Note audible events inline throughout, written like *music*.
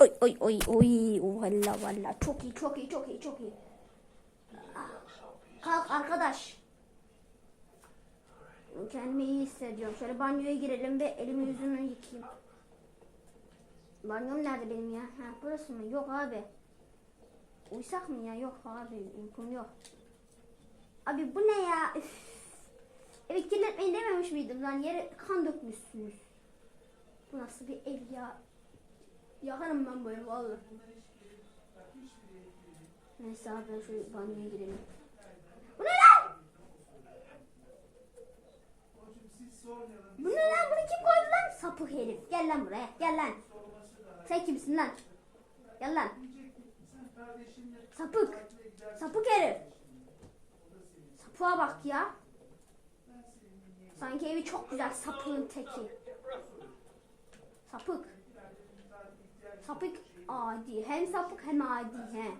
Oy oy oy oy. Valla valla. Çok iyi çok iyi çok iyi çok iyi. Kalk arkadaş. Kendimi iyi hissediyorum. Şöyle banyoya girelim ve elimi yüzümü yıkayayım. Banyom nerede benim ya? Ha, burası mı? Yok abi. Uysak mı ya? Yok abi. Uykum yok. Abi bu ne ya? Üf. Evi kirletmeyin dememiş miydim lan? Yere kan dökmüşsünüz. Bu nasıl bir ev ya? Yakarım ben evi vallahi. Neyse abi ben şu banyoya girelim. Bu ne lan? Bu ne lan? Bunu kim koydu lan? Sapık herif. Gel lan buraya. Gel lan. Sen kimsin lan? Gel lan. Sapık. Sapık herif. Sapığa bak ya. Sanki evi çok güzel sapığın teki. Sapık. Sapık adi. Hem sapık hem adi he.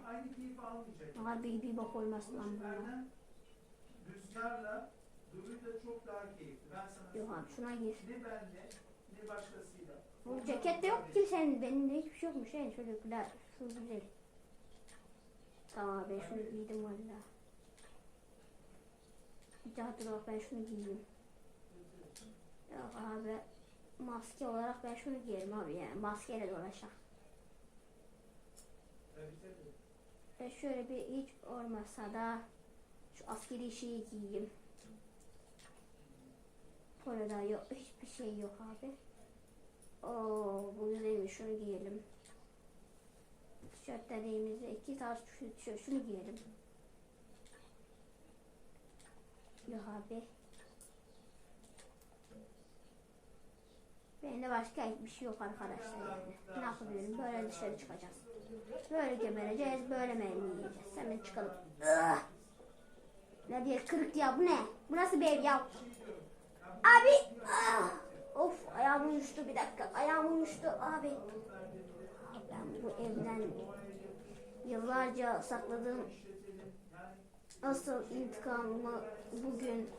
Harbi bir bak olmaz lan buna. Rüzgarla Duru da çok daha keyifli. Ben sana Yok abi şuna gir. ne benle ne başkasıyla. Bu ceket yok kimsenin. Benim de hiçbir şey yokmuş. Yani şöyle güzel. Şu güzel. Tamam abi şunu giydim valla. Bir daha dur bak ben şunu giyeyim. Yok abi maske olarak ben şunu giyerim abi yani maskeyle dolaşacak. Ben şöyle bir hiç olmasa da şu askeri şeyi giyeyim. Burada yok hiçbir şey yok abi. Oo bu güzelmiş şunu giyelim. Tişörtlerimizi iki tarz şu, şunu giyelim. Yok abi. Benim de başka hiçbir şey yok arkadaşlar yani. Ne yapabilirim? Böyle dışarı çıkacağız. Böyle gebereceğiz, böyle mermi yiyeceğiz. Hemen çıkalım. Ne diye kırık ya bu ne? Bu nasıl bir ev ya? Abi! Of ayağım uyuştu bir dakika. Ayağım uyuştu abi. Ben bu evden yıllarca sakladığım asıl intikamımı bugün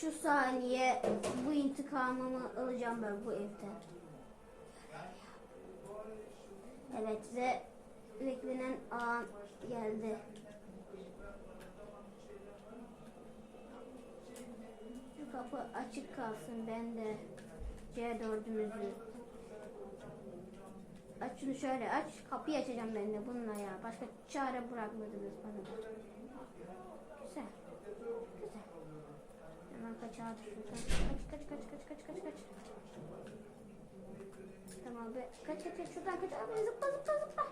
şu saniye bu intikamımı alacağım ben bu evden. Evet ve beklenen an geldi. Şu kapı açık kalsın ben de C4'ümüzü Aç şunu şöyle aç. Kapıyı açacağım ben de bununla ya. Başka çare bırakmadınız bana. Güzel. Güzel. Hemen kaç abi şuradan. Kaç kaç kaç kaç kaç kaç kaç. Tamam be. Kaç kaç kaç şuradan kaç abi zıpla zıpla zıpla.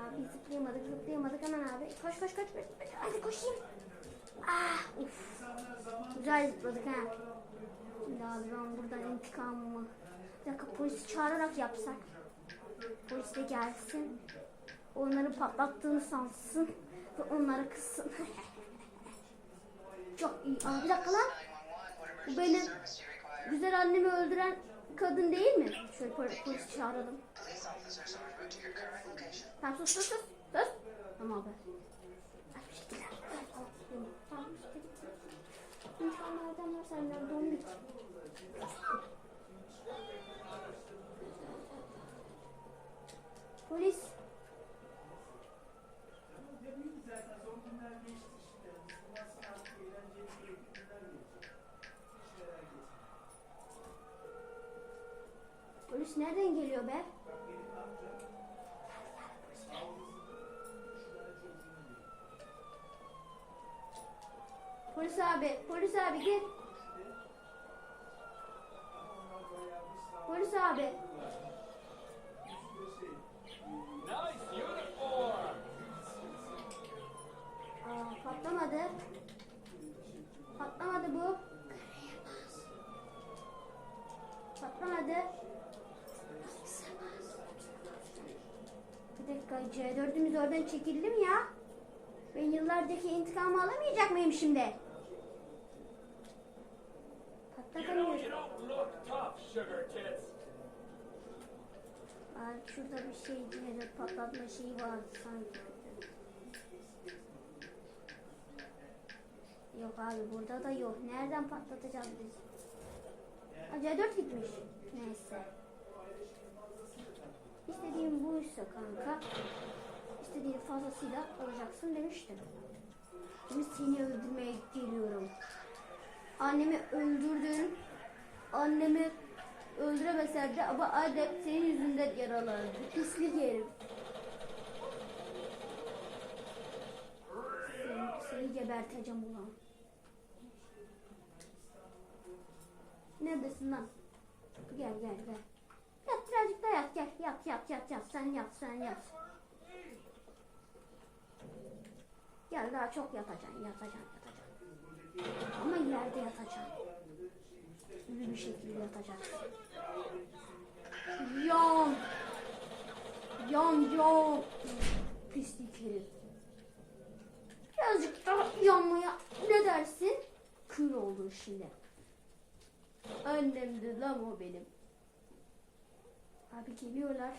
Abi zıplayamadık zıplayamadık hemen abi. Koş koş koş. Hadi koşayım. Ah uf. Güzel zıpladık ha. Şimdi abi ben buradan intikamımı. Bir dakika polisi çağırarak yapsak. Polis de gelsin. Onları patlattığını sansın. Ve onları kızsın. *laughs* Çok iyi. Aa, bir dakika lan. Bu benim güzel annemi öldüren kadın değil mi? Şöyle pol- polis çağıralım. Tamam sus sus sus. Sus. Tamam abi. Ay, bir şekilde. Evet, Polis nereden geliyor be? Polis abi, polis abi sağ Polis abi. üstü şey. Nice uniform! Aa, patlamadı. Patlamadı bu. Patlamadı. Bir dakika C4'ümüz oradan çekildi mi ya? Ben yıllardaki intikamı alamayacak mıyım şimdi? Patlatamıyorum. Aa, şurada bir şey yine patlatma şeyi vardı sanki. Yok abi burada da yok. Nereden patlatacağız biz? Aa, C4 gitmiş. Neyse. Öldürürse kanka istediğin fazlasıyla alacaksın demiştim. Şimdi seni öldürmeye geliyorum. Annemi öldürdün. Annemi öldüremesen de ama annem senin yüzünden yaralandı. Pislik herif. Seni, seni geberteceğim ulan. Neredesin lan? Gel gel gel. Yat yat yat. Sen yat sen yat. Gel daha çok yatacaksın yatacaksın yatacaksın. Ama yerde yatacaksın. Üstülü bir şekilde yatacaksın. Yan. Yan yan. Pislik herif. Birazcık daha yanmaya ne dersin? Kül oldun şimdi. Annemdi lan o benim. Abi geliyorlar.